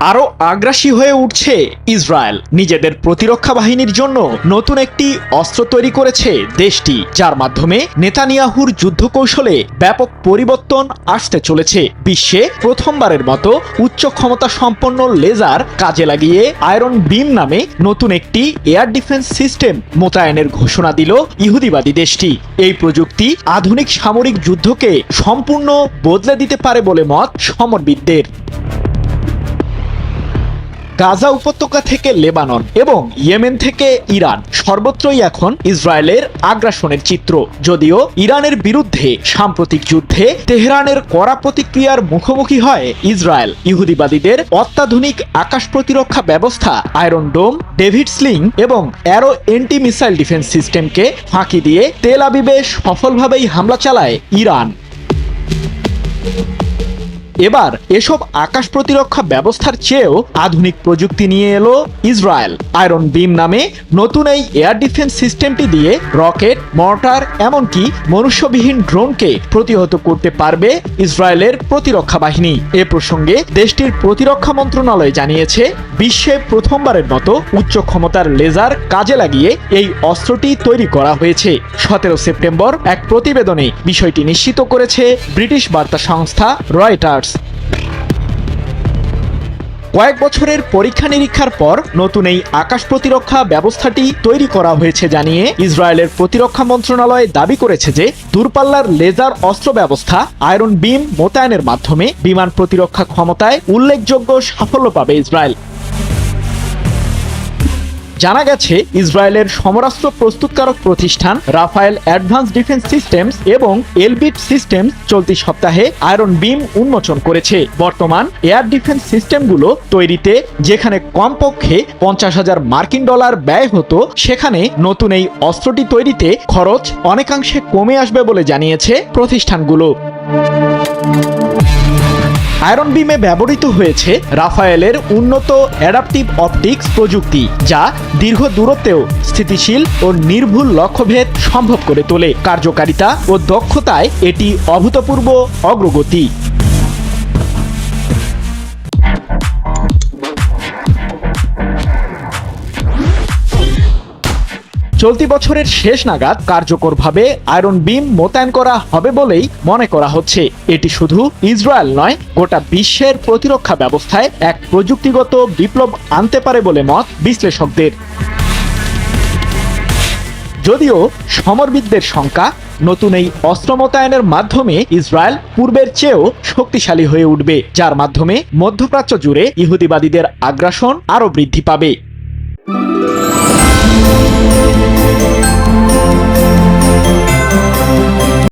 আরও আগ্রাসী হয়ে উঠছে ইসরায়েল। নিজেদের প্রতিরক্ষা বাহিনীর জন্য নতুন একটি অস্ত্র তৈরি করেছে দেশটি, যার মাধ্যমে নেতানিয়াহুর যুদ্ধ কৌশলে ব্যাপক পরিবর্তন আসতে চলেছে। বিশ্বে প্রথমবারের মতো উচ্চ ক্ষমতা সম্পন্ন লেজার কাজে লাগিয়ে আয়রন বিম নামে নতুন একটি এয়ার ডিফেন্স সিস্টেম মোতায়েনের ঘোষণা দিল ইহুদিবাদী দেশটি। এই প্রযুক্তি আধুনিক সামরিক যুদ্ধকে সম্পূর্ণ বদলে দিতে পারে বলে মত সমরবিদদের। গাজা উপত্যকা থেকে লেবানন এবং ইয়েমেন থেকে ইরান, সর্বত্রই এখন ইসরায়েলের আগ্রাসনের চিত্র। যদিও ইরানের বিরুদ্ধে সাম্প্রতিক যুদ্ধে তেহরানের কড়া প্রতিক্রিয়ার মুখোমুখি হয় ইসরায়েল। ইহুদিবাদীদের অত্যাধুনিক আকাশ প্রতিরক্ষা ব্যবস্থা, আয়রন ডোম, ডেভিড স্লিং এবং অ্যারো এন্টি মিসাইল ডিফেন্স সিস্টেমকে ফাঁকি দিয়ে তেল আবিবে সফলভাবেই হামলা চালায় ইরান। এবার এসব আকাশ প্রতিরক্ষা ব্যবস্থার চেয়েও আধুনিক প্রযুক্তি নিয়ে এলো ইসরায়েল। আয়রন বিম নামে নতুন এই এয়ার ডিফেন্স সিস্টেমটি দিয়ে রকেট মর্টার এমনকি মনুষ্যবিহীন ড্রোনকে প্রতিহত করতে পারবে ইসরায়েলের প্রতিরক্ষা বাহিনী। এ প্রসঙ্গে দেশটির প্রতিরক্ষা মন্ত্রণালয় জানিয়েছে, বিশ্বে প্রথমবারের মতো উচ্চ ক্ষমতার লেজার কাজে লাগিয়ে এই অস্ত্রটি তৈরি করা হয়েছে। সতেরো সেপ্টেম্বর এক প্রতিবেদনে বিষয়টি নিশ্চিত করেছে ব্রিটিশ বার্তা সংস্থা রয়টার্স। কয়েক বছরের পরীক্ষা নিরীক্ষার পর নতুন এই আকাশ প্রতিরক্ষা ব্যবস্থাটি তৈরি করা হয়েছে জানিয়ে ইসরায়েলের প্রতিরক্ষা মন্ত্রণালয় দাবি করেছে যে দূরপাল্লার লেজার অস্ত্র ব্যবস্থা, আয়রন বিম মোতায়েনের মাধ্যমে বিমান প্রতিরক্ষা ক্ষমতায় উল্লেখযোগ্য সাফল্য পাবে ইসরায়েল। জানা গেছে, ইসরায়েলের সমরাস্ত্র প্রস্তুতকারক প্রতিষ্ঠান রাফায়েল অ্যাডভান্স ডিফেন্স সিস্টেমস এবং এলবিট সিস্টেমস চলতি সপ্তাহে আয়রন বিম উন্মোচন করেছে। বর্তমান এয়ার ডিফেন্স সিস্টেমগুলো তৈরিতে, যেখানে কমপক্ষে পঞ্চাশ হাজার মার্কিন ডলার ব্যয় হতো, সেখানে নতুন এই অস্ত্রটি তৈরিতে খরচ অনেকাংশে কমে আসবে বলে জানিয়েছে প্রতিষ্ঠানগুলো। আয়রন বিমে ব্যবহৃত হয়েছে রাফায়েলের উন্নত অ্যাডাপটিভ অপটিক্স প্রযুক্তি, যা দীর্ঘ দূরত্বেও স্থিতিশীল ও নির্ভুল লক্ষ্যভেদ সম্ভব করে তোলে। কার্যকারিতা ও দক্ষতায় এটি অভূতপূর্ব অগ্রগতি। চলতি বছরের শেষ নাগাদ কার্যকরভাবে আয়রন বিম মোতায়েন করা হবে বলেই মনে করা হচ্ছে। এটি শুধু ইসরায়েল নয়, গোটা বিশ্বের প্রতিরক্ষা ব্যবস্থায় এক প্রযুক্তিগত বিপ্লব আনতে পারে বলে মত বিশ্লেষকদের। যদিও সমরবিদদের শঙ্কা নতুন এই অস্ত্র মোতায়েনের মাধ্যমে ইসরায়েল পূর্বের চেয়েও শক্তিশালী হয়ে উঠবে, যার মাধ্যমে মধ্যপ্রাচ্য জুড়ে ইহুদিবাদীদের আগ্রাসন আরও বৃদ্ধি পাবে।